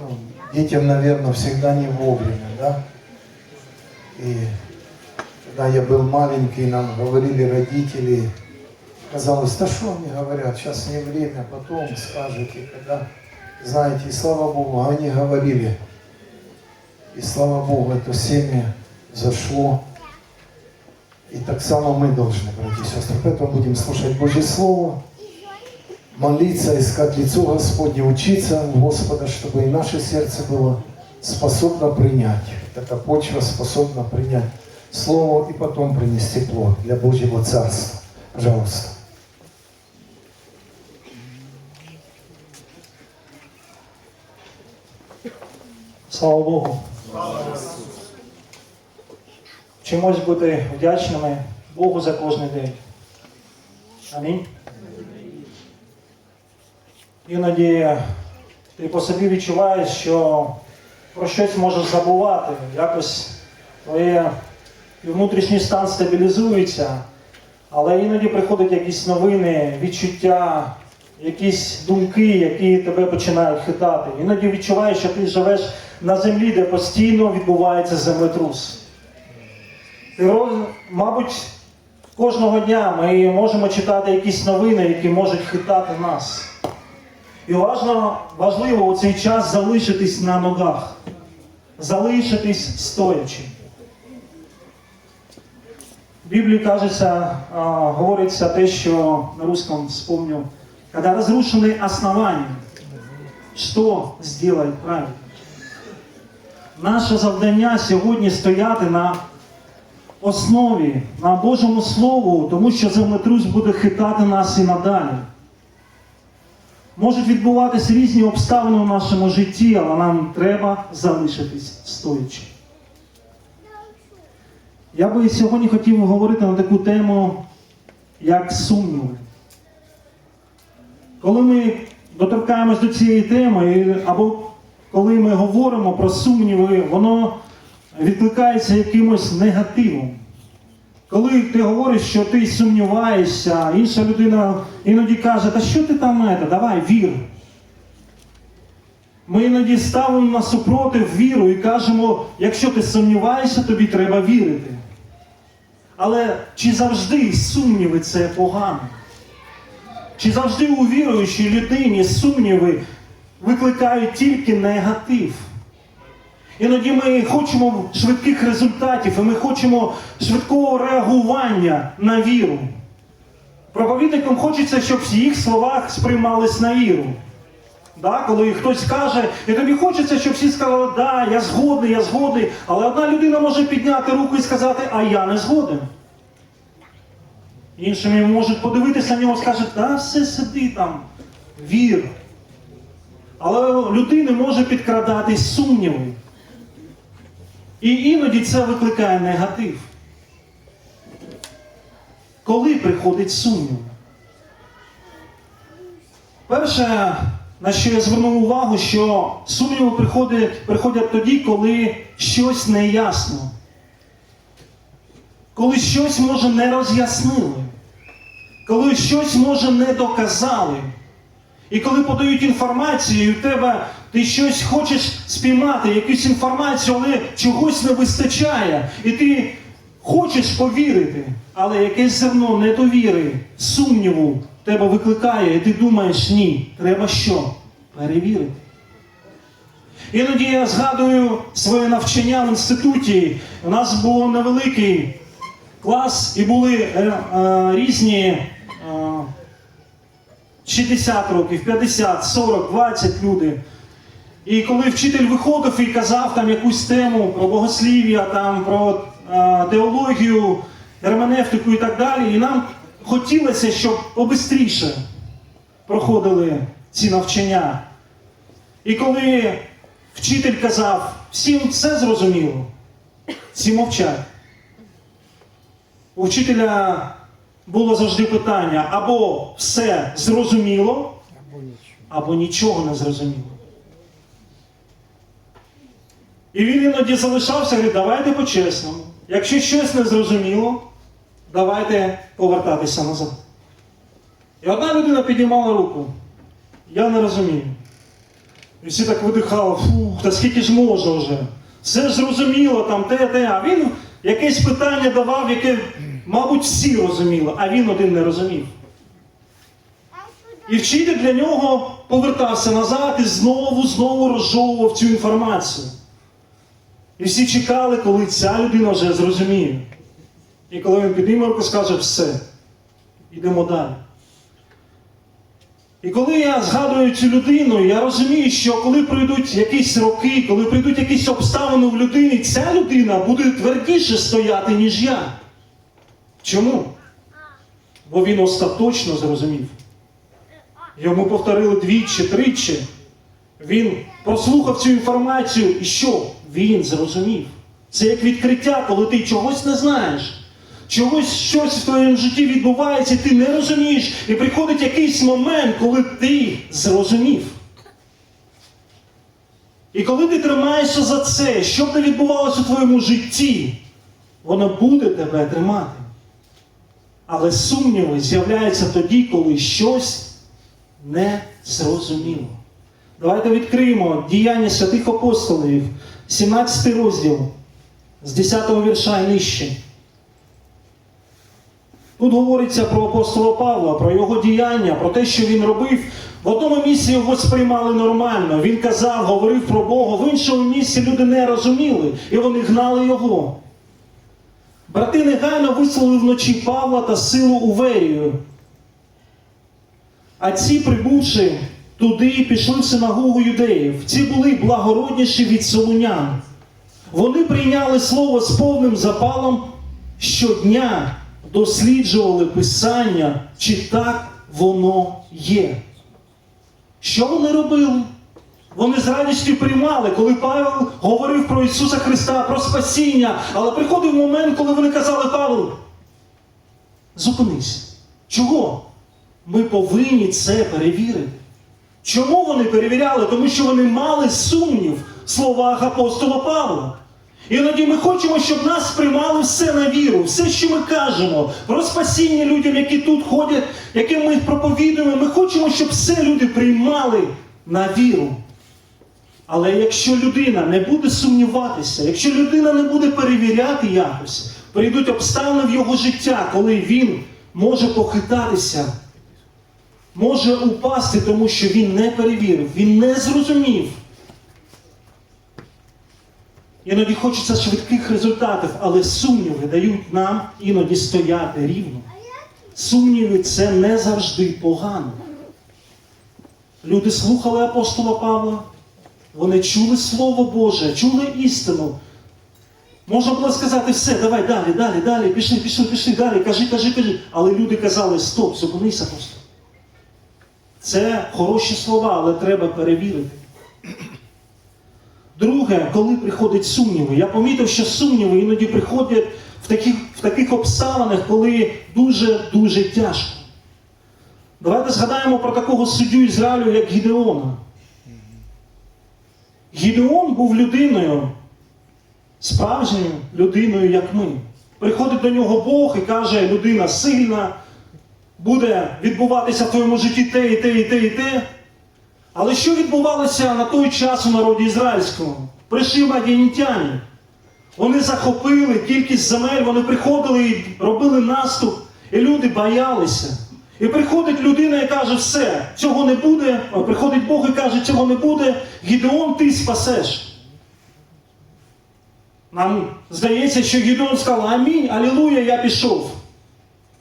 ну, детям, наверное, всегда не вовремя, да? И когда я был маленький, нам говорили родители, казалось, да что они говорят, сейчас не время, потом скажете, когда, знаете, и слава Богу, они говорили, и слава Богу, это семя зашло. И так само мы должны, братья и сестры. Поэтому будем слушать Божье Слово, молиться, искать лицо Господне, учиться у Господа, чтобы и наше сердце было способно принять. Эта почва способна принять Слово и потом принести плод для Божьего Царства. Пожалуйста. Слава Богу. Чимось бути вдячними Богу за кожен день. Амінь. Іноді ти по собі відчуваєш, що про щось можеш забувати, якось твоє внутрішній стан стабілізується, але іноді приходять якісь новини, відчуття, якісь думки, які тебе починають хитати. Іноді відчуваєш, що ти живеш на землі, де постійно відбувається землетрус. Ти, мабуть, кожного дня ми можемо читати якісь новини, які можуть хитати нас. І важно, важливо у цей час залишитись на ногах, залишитись стоячи. В Біблії кажется, а, говориться те, що на русском вспомню, когда разрушены основания, що сделать правильно? Наше завдання сьогодні стояти на основі, на Божому Слову, тому що землетрус буде хитати нас і надалі. Можуть відбуватися різні обставини в нашому житті, але нам треба залишитись стоячи. Я би сьогодні хотів говорити на таку тему, як сумніви. Коли ми доторкаємось до цієї теми, або коли ми говоримо про сумніви, воно відкликається якимось негативом. Коли ти говориш, що ти сумніваєшся, інша людина іноді каже, та що ти там ете, давай вір. Ми іноді ставимо на супротив віру і кажемо, якщо ти сумніваєшся, тобі треба вірити. Але чи завжди сумніви це погано? Чи завжди у віруючій людині сумніви викликають тільки негатив? Іноді ми хочемо швидких результатів, і ми хочемо швидкого реагування на віру. Проповідникам хочеться, щоб в їх словах сприймались на віру. Да? Коли хтось каже, і тобі хочеться, щоб всі сказали, да, я згодний, я згодний, але одна людина може підняти руку і сказати, а я не згоден. Іншими можуть подивитися на нього і скажуть, да, все сиди там, вір. Але людини може підкрадатись сумніви. І іноді це викликає негатив. Коли приходить сумнів? Перше, на що я звернув увагу, що сумніви приходять, приходять тоді, коли щось неясно. Коли щось може не роз'яснили, коли щось може не доказали. І коли подають інформацію, і в тебе ти щось хочеш спіймати, якусь інформацію, але чогось не вистачає, і ти хочеш повірити, але якесь зерно недовіри, сумніву тебе викликає, і ти думаєш, ні, треба що? Перевірити. Іноді я згадую своє навчання в інституті. У нас був невеликий клас, і були е, е, різні. Е, 60 років, 50, 40, 20 люди. І коли вчитель виходив і казав там якусь тему про богослів'я, там про е, теологію, герменевтику і так далі, і нам хотілося, щоб побистріше проходили ці навчання. І коли вчитель казав, всім все зрозуміло, всі мовчать. У вчителя було завжди питання або все зрозуміло, або нічого не зрозуміло. І він іноді залишався, говорить, давайте по-чесному. Якщо щось не зрозуміло, давайте повертатися назад. І одна людина підіймала руку. Я не розумію. І всі так видихали, фух, та скільки ж можна вже. Все зрозуміло, там те, те. А він якесь питання давав, яке, мабуть, всі розуміли, а він один не розумів. І вчитель для нього повертався назад і знову, знову розжовував цю інформацію. І всі чекали, коли ця людина вже зрозуміє. І коли він підніме руку, скаже все, йдемо далі. І коли я згадую цю людину, я розумію, що коли прийдуть якісь роки, коли прийдуть якісь обставини в людині, ця людина буде твердіше стояти, ніж я. Чому? Бо він остаточно зрозумів. Йому повторили двічі, тричі. Він прослухав цю інформацію і що? Він зрозумів. Це як відкриття, коли ти чогось не знаєш. Чогось щось в твоєму житті відбувається, і ти не розумієш. І приходить якийсь момент, коли ти зрозумів. І коли ти тримаєшся за це, що б не відбувалося у твоєму житті, воно буде тебе тримати. Але сумніви з'являються тоді, коли щось не зрозуміло. Давайте відкриємо діяння святих апостолів, 17 розділ з 10 вірша і нижче. Тут говориться про апостола Павла, про його діяння, про те, що він робив. В одному місці його сприймали нормально. Він казав, говорив про Бога, в іншому місці люди не розуміли, і вони гнали його. Брати негайно вислали вночі Павла та силу у Верію. А ці, прибувши туди, пішли в синагогу юдеїв. Ці були благородніші від солунян. Вони прийняли слово з повним запалом щодня досліджували Писання, чи так воно є. Що вони робили? Вони з радістю приймали, коли Павел говорив про Ісуса Христа, про спасіння. Але приходив момент, коли вони казали Павел, зупинись. Чого? Ми повинні це перевірити. Чому вони перевіряли? Тому що вони мали сумнів в словах апостола Павла. Іноді ми хочемо, щоб нас сприймали все на віру, все, що ми кажемо, про спасіння людям, які тут ходять, яким ми проповідуємо. Ми хочемо, щоб все люди приймали на віру. Але якщо людина не буде сумніватися, якщо людина не буде перевіряти якось, прийдуть обставини в його життя, коли він може похитатися, може упасти, тому що він не перевірив, він не зрозумів. Іноді хочеться швидких результатів, але сумніви дають нам іноді стояти рівно. Сумніви це не завжди погано. Люди слухали апостола Павла, вони чули Слово Боже, чули істину. Можна було сказати все, давай далі, далі, далі, пішли, пішли, пішли, далі, кажи, кажи, кажи. Але люди казали, стоп, зупинись, апостол. Це хороші слова, але треба перевірити. Друге, коли приходять сумніви, я помітив, що сумніви іноді приходять в таких, в таких обставинах, коли дуже-дуже тяжко. Давайте згадаємо про такого суддю Ізраїлю, як Гідеона. Гідеон був людиною, справжньою людиною, як ми. Приходить до нього Бог і каже, людина сильна, буде відбуватися в твоєму житті те, і те, і те, і те. Але що відбувалося на той час у народі ізраїльському? Прийшли мадіанітяні. Вони захопили кількість земель, вони приходили і робили наступ, і люди боялися. І приходить людина і каже, все, цього не буде. Приходить Бог і каже, цього не буде. Гідеон, ти спасеш. Нам здається, що Гідеон сказав, амінь, алілуя, я пішов.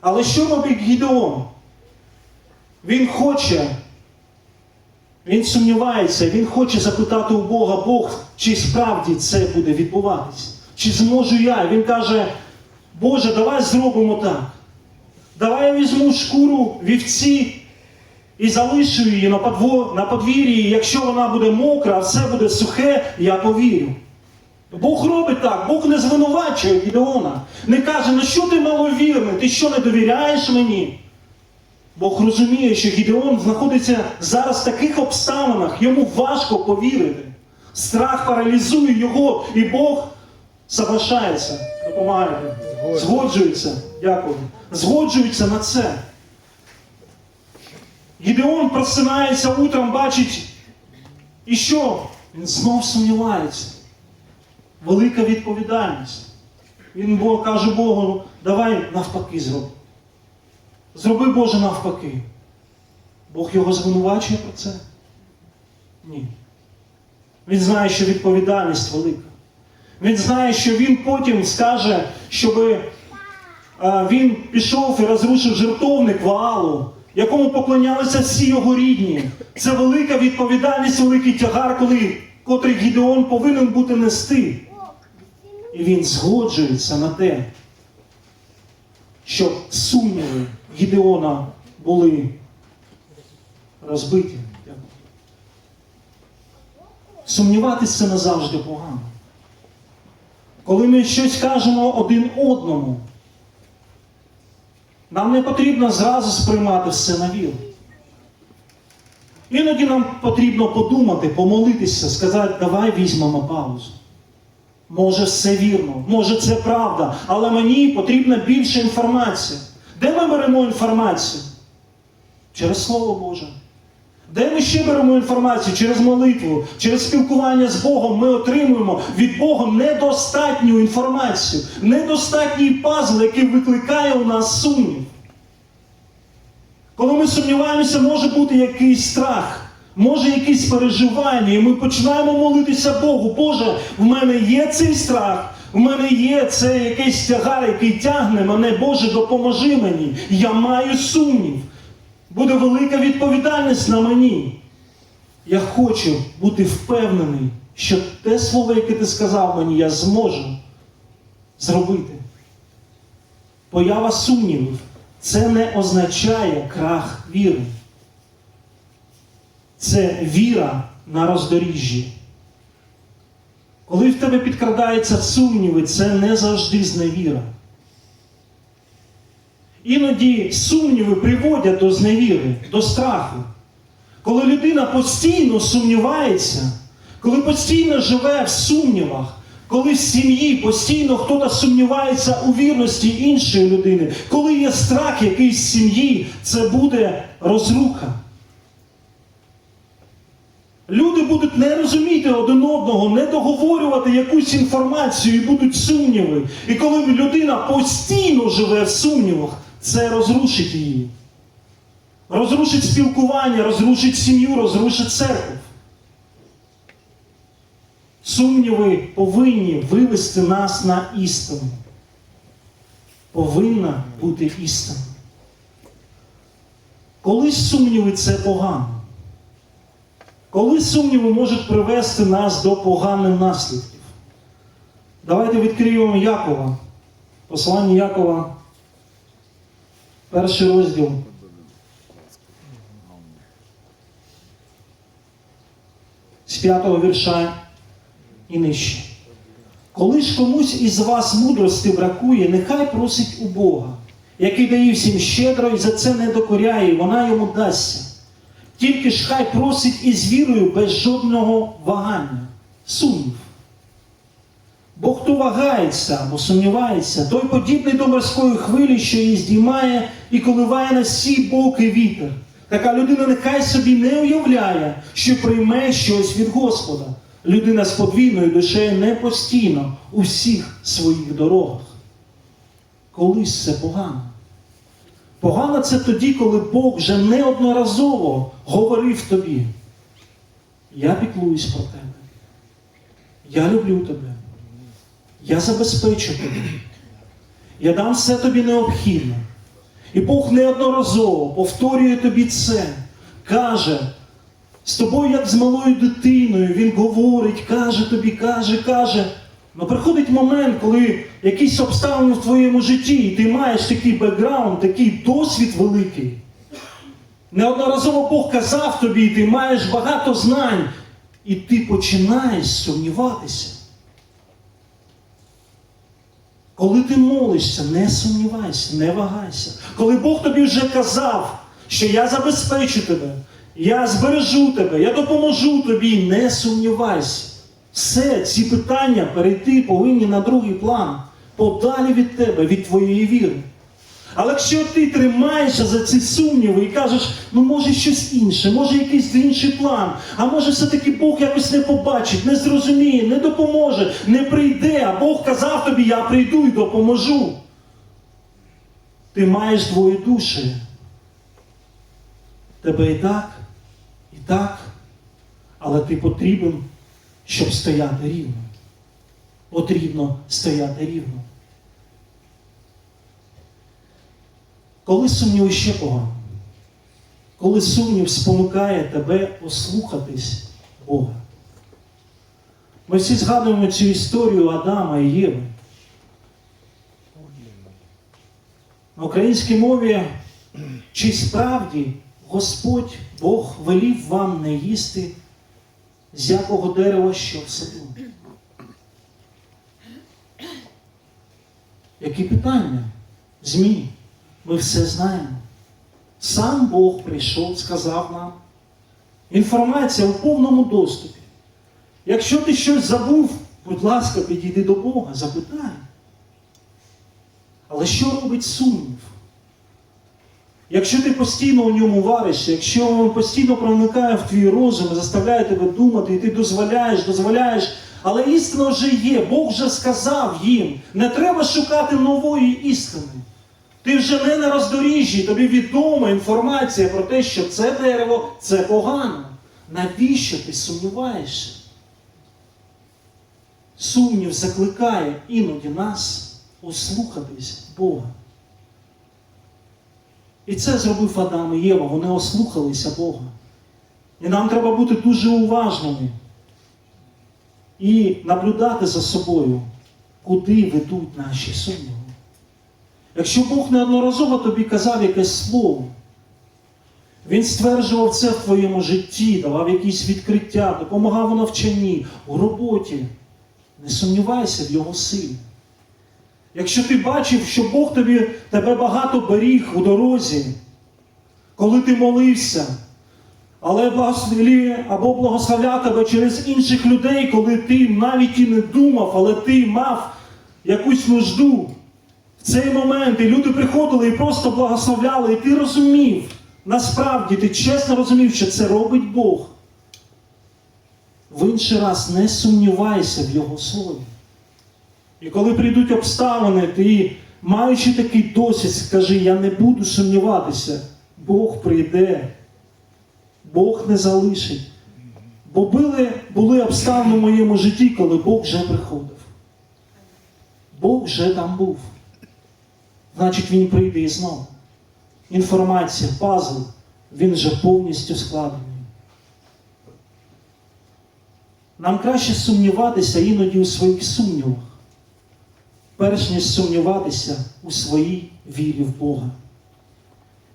Але що робить Гідеон? Він хоче він сумнівається, він хоче запитати у Бога, Бог, чи справді це буде відбуватись, чи зможу я. Він каже, Боже, давай зробимо так. Давай я візьму шкуру вівці і залишу її на, подво, на подвір'ї. Якщо вона буде мокра, а все буде сухе, я повірю. Бог робить так, Бог не звинувачує Гідеона. Не каже, ну що ти маловірний, ти що не довіряєш мені? Бог розуміє, що Гідеон знаходиться зараз в таких обставинах, йому важко повірити. Страх паралізує його, і Бог соглашається, допомагає, згоджується, дякую, згоджується на це. Гідеон просинається утром, бачить І що? Він знов сумнівається. Велика відповідальність. Він Бог, каже Богу, давай навпаки зроби. Зроби Боже навпаки. Бог його звинувачує про це? Ні. Він знає, що відповідальність велика. Він знає, що він потім скаже, щоб е, він пішов і розрушив жертовник Ваалу, якому поклонялися всі його рідні. Це велика відповідальність, великий тягар, коли, котрий Гідеон повинен бути нести. І він згоджується на те, щоб сумніви Гідеона були розбиті. Сумніватися це назавжди погано. Коли ми щось кажемо один одному, нам не потрібно зразу сприймати все на віру. Іноді нам потрібно подумати, помолитися, сказати, давай візьмемо паузу. Може, все вірно, може це правда, але мені потрібна більше інформації. Де ми беремо інформацію? Через Слово Боже. Де ми ще беремо інформацію? Через молитву, через спілкування з Богом ми отримуємо від Бога недостатню інформацію, недостатній пазл, який викликає у нас сумнів. Коли ми сумніваємося, може бути якийсь страх, може якісь переживання, і ми починаємо молитися Богу. Боже, в мене є цей страх, в мене є цей якийсь тягар, який тягне мене, Боже, допоможи мені. Я маю сумнів. Буде велика відповідальність на мені. Я хочу бути впевнений, що те слово, яке ти сказав мені, я зможу зробити. Поява сумнівів це не означає крах віри. Це віра на роздоріжжі. Коли в тебе підкрадаються сумніви, це не завжди зневіра. Іноді сумніви приводять до зневіри, до страху. Коли людина постійно сумнівається, коли постійно живе в сумнівах, коли в сім'ї постійно хтось сумнівається у вірності іншої людини, коли є страх якийсь в сім'ї, це буде розруха. Люди будуть не розуміти один одного, не договорювати якусь інформацію і будуть сумніви. І коли людина постійно живе в сумнівах, це розрушить її. Розрушить спілкування, розрушить сім'ю, розрушить церкву. Сумніви повинні вивести нас на істину. Повинна бути істина. Колись сумніви це погано. Коли сумніви можуть привести нас до поганих наслідків. Давайте відкриємо Якова. Послання Якова, перший розділ. З п'ятого вірша і нижче. Коли ж комусь із вас мудрості бракує, нехай просить у Бога, який дає всім щедро і за це не докоряє, вона йому дасться. Тільки ж хай просить із вірою без жодного вагання, сумнів. Бо хто вагається або сумнівається, той подібний до морської хвилі, що її здіймає і коливає на всі боки вітер. Така людина нехай собі не уявляє, що прийме щось від Господа. Людина з подвійною душею не постійно у всіх своїх дорогах. Колись це погано. Погано це тоді, коли Бог вже неодноразово говорив тобі. Я піклуюсь про тебе. Я люблю тебе. Я забезпечу тебе. Я дам все тобі необхідне. І Бог неодноразово повторює тобі це, каже, з тобою, як з малою дитиною, Він говорить, каже тобі, каже, каже. Ну приходить момент, коли якісь обставини в твоєму житті, і ти маєш такий бекграунд, такий досвід великий. Неодноразово Бог казав тобі, і ти маєш багато знань, і ти починаєш сумніватися. Коли ти молишся, не сумнівайся, не вагайся. Коли Бог тобі вже казав, що я забезпечу тебе, я збережу тебе, я допоможу тобі, не сумнівайся. Все, ці питання перейти повинні на другий план, подалі від тебе, від твоєї віри. Але якщо ти тримаєшся за ці сумніви і кажеш, ну може щось інше, може якийсь інший план, а може все-таки Бог якось не побачить, не зрозуміє, не допоможе, не прийде, а Бог казав тобі, я прийду і допоможу. Ти маєш двоє душі. Тебе і так, і так, але ти потрібен, щоб стояти рівно. Потрібно стояти рівно. Коли сумнів ще погано, коли сумнів спонукає тебе послухатись Бога. Ми всі згадуємо цю історію Адама і Єви. На українській мові, чи справді Господь Бог велів вам не їсти з якого дерева, що в саду? Які питання? Змій. Ми все знаємо. Сам Бог прийшов, сказав нам. Інформація у повному доступі. Якщо ти щось забув, будь ласка, підійди до Бога, запитай. Але що робить сумнів? Якщо ти постійно у ньому варишся, якщо він постійно проникає в твій розум і заставляє тебе думати, і ти дозволяєш, дозволяєш, але істина вже є, Бог вже сказав їм, не треба шукати нової істини. Ти вже не на роздоріжжі, тобі відома інформація про те, що це дерево це погано. Навіщо ти сумніваєшся? Сумнів закликає іноді нас ослухатись Бога. І це зробив Адам і Єва. Вони ослухалися Бога. І нам треба бути дуже уважними і наблюдати за собою, куди ведуть наші сумніви. Якщо Бог неодноразово тобі казав якесь слово, Він стверджував це в твоєму житті, давав якісь відкриття, допомагав у навчанні, у роботі. Не сумнівайся в його силі. Якщо ти бачив, що Бог тобі, тебе багато беріг у дорозі, коли ти молився, але благословлі або благословляв тебе через інших людей, коли ти навіть і не думав, але ти мав якусь нужду. Цей момент і люди приходили і просто благословляли, і ти розумів, насправді ти чесно розумів, що це робить Бог. В інший раз не сумнівайся в Його слові. І коли прийдуть обставини, ти, маючи такий досвід, скажи, я не буду сумніватися, Бог прийде, Бог не залишить. Бо були, були обставини в моєму житті, коли Бог вже приходив. Бог вже там був. Значить, Він прийде і знову. Інформація, пазл, він вже повністю складений. Нам краще сумніватися іноді у своїх сумнівах, перш ніж сумніватися у своїй вірі в Бога.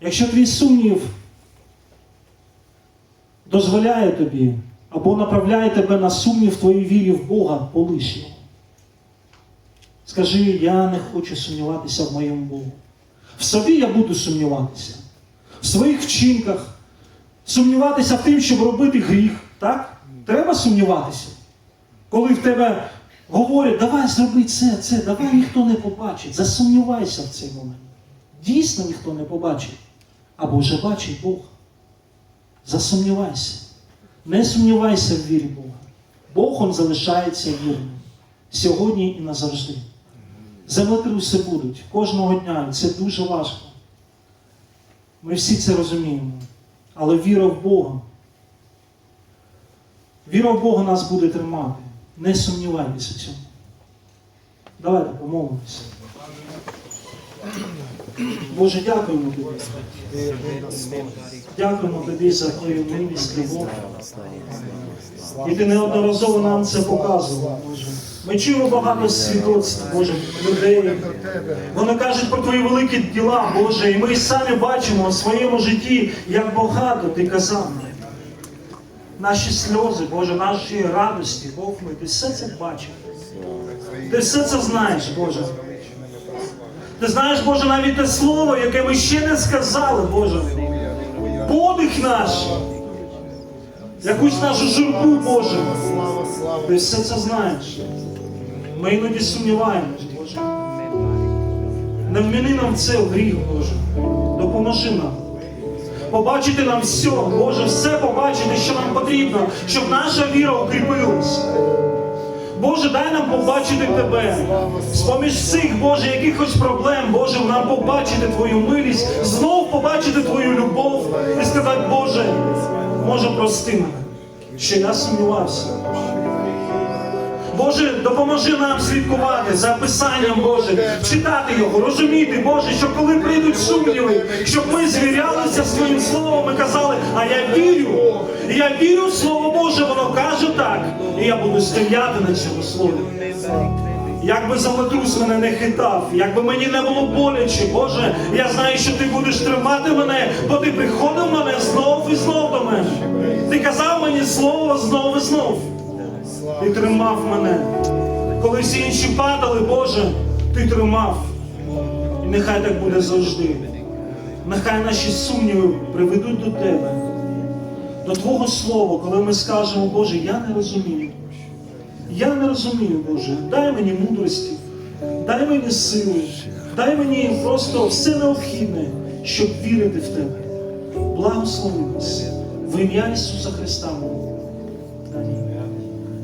Якщо твій сумнів дозволяє тобі або направляє тебе на сумнів твоїй вірі в Бога, полиш його. Скажи, я не хочу сумніватися в моєму Богу. В собі я буду сумніватися, в своїх вчинках, сумніватися в тим, щоб робити гріх. Так? Треба сумніватися. Коли в тебе говорять, давай зроби це, це, давай ніхто не побачить. Засумнівайся в цей момент. Дійсно ніхто не побачить. Або вже бачить Бог. Засумнівайся. Не сумнівайся в вірі Бога. Бог он залишається вірним. Сьогодні і назавжди. Землетруси будуть кожного дня, і це дуже важко. Ми всі це розуміємо. Але віра в Бога. Віра в Бога нас буде тримати. Не сумнівайтеся в цьому. Давайте помолимося. Боже, дякуємо тобі. Дякуємо тобі за твою милість, любов. І ти неодноразово нам це показував. Ми чуємо багато свідоцтв, Боже, людей. Вони кажуть про твої великі діла, Боже, і ми самі бачимо в своєму житті, як багато ти казав. Наші сльози, Боже, наші радості, Бог мій, ти все це бачиш. Ти все це знаєш, Боже. Ти знаєш, Боже, навіть те слово, яке ми ще не сказали, Боже. Подих наш, якусь нашу журбу, Боже. Ти все це знаєш. Ми іноді сумніваємось, Боже. Не вміни нам це в гріх, Боже. Допоможи нам. Побачити нам все, Боже, все побачити, що нам потрібно, щоб наша віра укріпилась. Боже, дай нам побачити Тебе. З-поміж цих, Боже, якихось проблем, Боже, нам побачити Твою милість, знов побачити Твою любов і сказати, Боже, може, прости мене, що я сумнівався. Боже, допоможи нам слідкувати за писанням Боже, читати його, розуміти, Боже, що коли прийдуть сумніви, щоб ми звірялися з Твоїм словом і казали, а я вірю, я вірю в Слово Боже, воно каже так, і я буду стояти на цьому слові. Як би землетрус мене не хитав, як би мені не було боляче, Боже, я знаю, що ти будеш тримати мене, бо ти приходив мене знов і знов до мене. Ти казав мені слово знов і знов. Ти тримав мене. Коли всі інші падали, Боже, ти тримав. І нехай так буде завжди. Нехай наші сумніви приведуть до Тебе, до Твого Слова, коли ми скажемо, Боже, я не розумію. Я не розумію, Боже. Дай мені мудрості, дай мені сили, дай мені просто все необхідне, щоб вірити в Тебе. Благослови нас в ім'я Ісуса Христа.